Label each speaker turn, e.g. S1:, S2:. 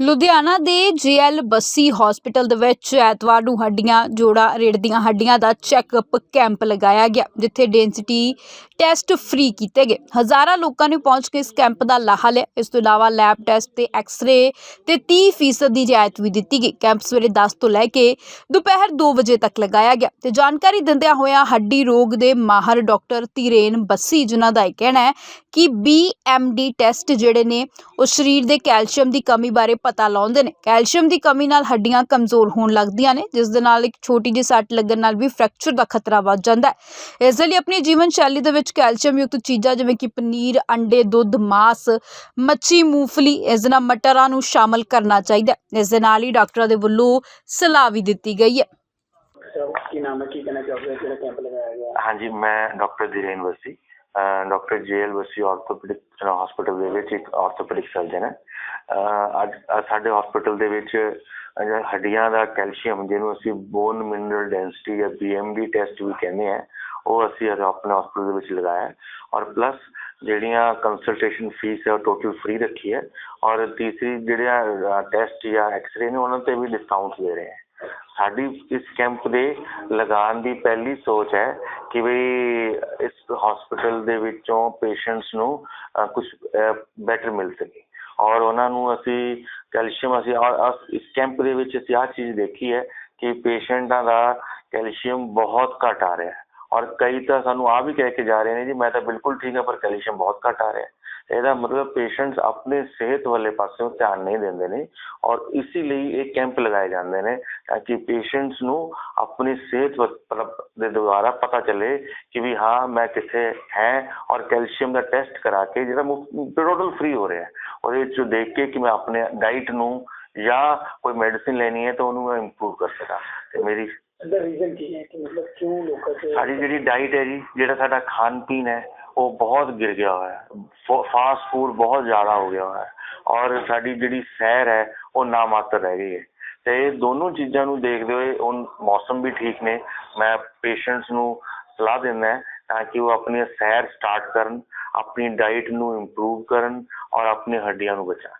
S1: ਲੁਧਿਆਣਾ ਦੇ ਜੀਐਲ ਬੱਸੀ ਹਸਪੀਟਲ ਦੇ ਵਿੱਚ ਐਤਵਾਰ ਨੂੰ ਹੱਡੀਆਂ ਜੋੜਾ ਰੇੜ ਦੀਆਂ ਹੱਡੀਆਂ ਦਾ ਚੈੱਕਅਪ ਕੈਂਪ ਲਗਾਇਆ ਗਿਆ, ਜਿੱਥੇ ਡੈਂਸਿਟੀ ਟੈਸਟ ਫ੍ਰੀ ਕੀਤੇ ਗਏ। ਹਜ਼ਾਰਾਂ ਲੋਕਾਂ ਨੇ ਪਹੁੰਚ ਕੇ ਇਸ ਕੈਂਪ ਦਾ ਲਾਹਾ ਲਿਆ। ਇਸ ਤੋਂ ਇਲਾਵਾ ਲੈਬ ਟੈਸਟ ਤੇ ਐਕਸ-ਰੇ ਤੇ 30% ਦੀ ਰਿਆਇਤ ਵੀ ਦਿੱਤੀ ਗਈ। ਕੈਂਪ ਸਵੇਰੇ 10 ਤੋਂ ਲੈ ਕੇ ਦੁਪਹਿਰ 2 ਵਜੇ ਤੱਕ ਲਗਾਇਆ ਗਿਆ। ਤੇ ਜਾਣਕਾਰੀ ਦਿੰਦਿਆਂ ਹੋਇਆਂ ਹੱਡੀ ਰੋਗ ਦੇ ਮਾਹਰ ਡਾਕਟਰ ਧੀਰੇਨ ਬੱਸੀ, ਜਿਨ੍ਹਾਂ ਦਾ ਇਹ ਕਹਿਣਾ ਹੈ ਕਿ BMD ਟੈਸਟ ਜਿਹੜੇ ਨੇ, ਉਹ ਸਰੀਰ ਦੇ ਕੈਲਸ਼ੀਅਮ ਦੀ ਕਮੀ ਬਾਰੇ ਪਤਾ ਲਾਉਂਦੇ ਨੇ। ਕੈਲਸ਼ੀਅਮ ਦੀ ਕਮੀ ਨਾਲ ਹੱਡੀਆਂ ਕਮਜ਼ੋਰ ਹੋਣ ਲੱਗਦੀਆਂ ਨੇ ਜਿਸ ਦੇ ਨਾਲ ਇੱਕ ਛੋਟੀ ਜਿਹੀ ਸੱਟ ਲੱਗਣ ਨਾਲ ਵੀ ਫ੍ਰੈਕਚਰ ਦਾ ਖਤਰਾ ਵੱਧ ਜਾਂਦਾ ਹੈ। ਇਸ ਦੇ ਲਈ ਆਪਣੀ ਜੀਵਨ ਸ਼ੈਲੀ ਦੇ ਵਿੱਚ ਕੈਲਸ਼ੀਅਮ ਯੁਕਤ ਚੀਜ਼ਾਂ ਜਿਵੇਂ ਕਿ ਪਨੀਰ ਅੰਡੇ ਦੁੱਧ ਮਾਸ ਮੱਛੀ ਮੂੰਗਫਲੀ ਇਸ ਨਾਲ ਮਟਰਾਂ ਨੂੰ ਸ਼ਾਮਲ ਕਰਨਾ ਚਾਹੀਦਾ ਹੈ। ਇਸ ਦੇ ਨਾਲ ਹੀ ਡਾਕਟਰਾਂ ਦੇ ਵੱਲੋਂ ਸਲਾਹ ਵੀ ਦਿੱਤੀ ਗਈ ਹੈ।
S2: ਕੀ ਨਾਮ ਹੈ? ਕੀ ਕਹਿਣਾ ਚਾਹੋਗੇ? ਜਿਹੜਾ ਕੈਂਪ ਲਗਾਇਆ ਗਿਆ?
S3: ਹਾਂਜੀ ਮੈਂ doctor Dhiren Vasi. Doctor JL Vasi orthopaedic hospital ਦੇ ਵਿੱਚ ਇੱਕ ਆਰਥੋਪੈਡਿਕ ਸਰਜਨ ਹੈ। ਅੱਜ ਸਾਡੇ ਹਸਪੀਟਲ ਦੇ ਵਿੱਚ ਹੱਡੀਆਂ ਦਾ ਕੈਲਸ਼ੀਅਮ ਜਿਹਨੂੰ ਅਸੀਂ ਬੋਨ ਮਿਨਰਲ ਡੈਂਸਿਟੀ ਜਾਂ ਬੀਐਮਡੀ ਟੈਸਟ ਵੀ ਕਹਿੰਦੇ ਆ ਉਹ ਅਸੀਂ ਆਪਣੇ ਹਸਪੀਟਲ ਦੇ ਵਿੱਚ ਲਗਾਇਆ ਔਰ ਪਲੱਸ ਜਿਹੜੀਆਂ ਕੰਸਲਟੇਸ਼ਨ ਫੀਸ ਹੈ, ਉਹ ਟੋਟਲ ਫ੍ਰੀ ਰੱਖੀ ਹੈ। ਔਰ ਤੀਸਰੀ ਜਿਹੜੀਆਂ ਟੈਸਟ ਜਾਂ ਐਕਸਰੇ ਨੇ, ਉਹਨਾਂ ਤੇ ਵੀ ਡਿਸਕਾਊਂਟ ਦੇ ਰਹੇ ਹਾਂ। ਸਾਡੀ ਇਸ ਕੈਂਪ ਦੇ ਲਗਾਉਣ ਦੀ ਪਹਿਲੀ ਸੋਚ ਹੈ ਕਿ ਵੀ ਇਸ ਹਸਪੀਟਲ ਦੇ ਵਿੱਚੋਂ ਪੇਸ਼ੈਂਟਸ ਨੂੰ ਕੁਝ ਬੈਟਰ ਮਿਲ ਸਕੇ। ਔਰ ਉਹਨਾਂ ਨੂੰ ਅਸੀਂ ਕੈਲਸ਼ੀਅਮ ਅਸੀਂ ਔਰ ਇਸ ਕੈਂਪ ਦੇ ਵਿੱਚ ਅਸੀਂ ਆਹ ਚੀਜ਼ ਦੇਖੀ ਹੈ ਕਿ ਪੇਸ਼ੈਂਟਾਂ ਦਾ ਕੈਲਸ਼ੀਅਮ ਬਹੁਤ ਘੱਟ ਆ ਰਿਹਾ ਔਰ ਕਈ ਤਾਂ ਸਾਨੂੰ ਆ ਵੀ ਕਹਿ ਕੇ ਜਾ ਰਹੇ ਨੇ ਜੀ, ਮੈਂ ਤਾਂ ਬਿਲਕੁਲ ਠੀਕ ਹਾਂ, ਪਰ ਕੈਲਸ਼ੀਅਮ ਬਹੁਤ ਘੱਟ ਆ ਰਿਹਾ ਇਹਦਾ ਮਤਲਬ ਪੇਸ਼ੈਂਟਸ ਆਪਣੇ ਸਿਹਤ ਵਾਲੇ ਪਾਸਿਓਂ ਧਿਆਨ ਨਹੀਂ ਦਿੰਦੇ ਨੇ ਔਰ ਇਸੇ ਲਈ ਇਹ ਕੈਂਪ ਲਗਾਏ ਜਾਂਦੇ ਨੇ ਤਾਂ ਕਿ ਪੇਸ਼ੈਂਟਸ ਨੂੰ ਆਪਣੀ ਸਿਹਤ ਦੇ ਦੁਆਰਾ ਪਤਾ ਚੱਲੇ ਕਿ ਵੀ ਹਾਂ, ਮੈਂ ਕਿੱਥੇ ਹੈ ਔਰ ਕੈਲਸ਼ੀਅਮ ਦਾ ਟੈਸਟ ਕਰਾ ਕੇ ਜਿਹੜਾ ਟੋਟਲ ਫ੍ਰੀ ਹੋ ਰਿਹਾ ਹੈ। ਉਹਦੇ ਵਿੱਚ ਦੇਖ ਕੇ ਕਿ ਮੈਂ ਆਪਣੇ ਡਾਈਟ ਨੂੰ ਜਾਂ ਕੋਈ ਮੈਡੀਸਿਨ ਲੈਣੀ ਹੈ ਤਾਂ ਉਹਨੂੰ ਮੈਂ ਇੰਪਰੂਵ ਕਰ ਸਕਾਂ। ਤੇ ਮੇਰੀ
S2: ਇਹਦਾ ਰੀਜ਼ਨ ਕੀ ਹੈ ਕਿ ਮਤਲਬ ਕਿਉਂ ਲੋਕਾਂ ਚ
S3: ਸਾਡੀ ਜਿਹੜੀ ਡਾਈਟ ਹੈ ਜੀ, ਜਿਹੜਾ ਸਾਡਾ ਖਾਣ ਪੀਣ ਹੈ, ਉਹ ਬਹੁਤ ਗਿਰ ਗਿਆ ਹੋਇਆ ਹੈ। ਫਾਸਟ ਫੂਡ ਬਹੁਤ ਜ਼ਿਆਦਾ ਹੋ ਗਿਆ ਹੋਇਆ ਹੈ। ਔਰ ਸਾਡੀ ਜਿਹੜੀ ਸੈਰ ਹੈ, ਉਹ ਨਾ ਮਾਤਰ ਰਹਿ ਗਈ ਹੈ। ਤੇ ਇਹ ਦੋਨੋਂ ਚੀਜ਼ਾਂ ਨੂੰ ਦੇਖਦੇ ਹੋਏ ਹੁਣ ਮੌਸਮ ਵੀ ਠੀਕ ਨੇ। ਮੈਂ ਪੇਸ਼ੈਂਟਸ ਨੂੰ ਸਲਾਹ ਦਿੰਦਾ ਤਾਂ ਕਿ ਉਹ ਆਪਣੀ ਸੈਰ ਸਟਾਰਟ ਕਰਨ, ਆਪਣੀ ਡਾਈਟ ਨੂੰ ਇੰਪਰੂਵ ਕਰਨ ਔਰ ਆਪਣੀ ਹੱਡੀਆਂ ਨੂੰ ਬਚਾਉਣ।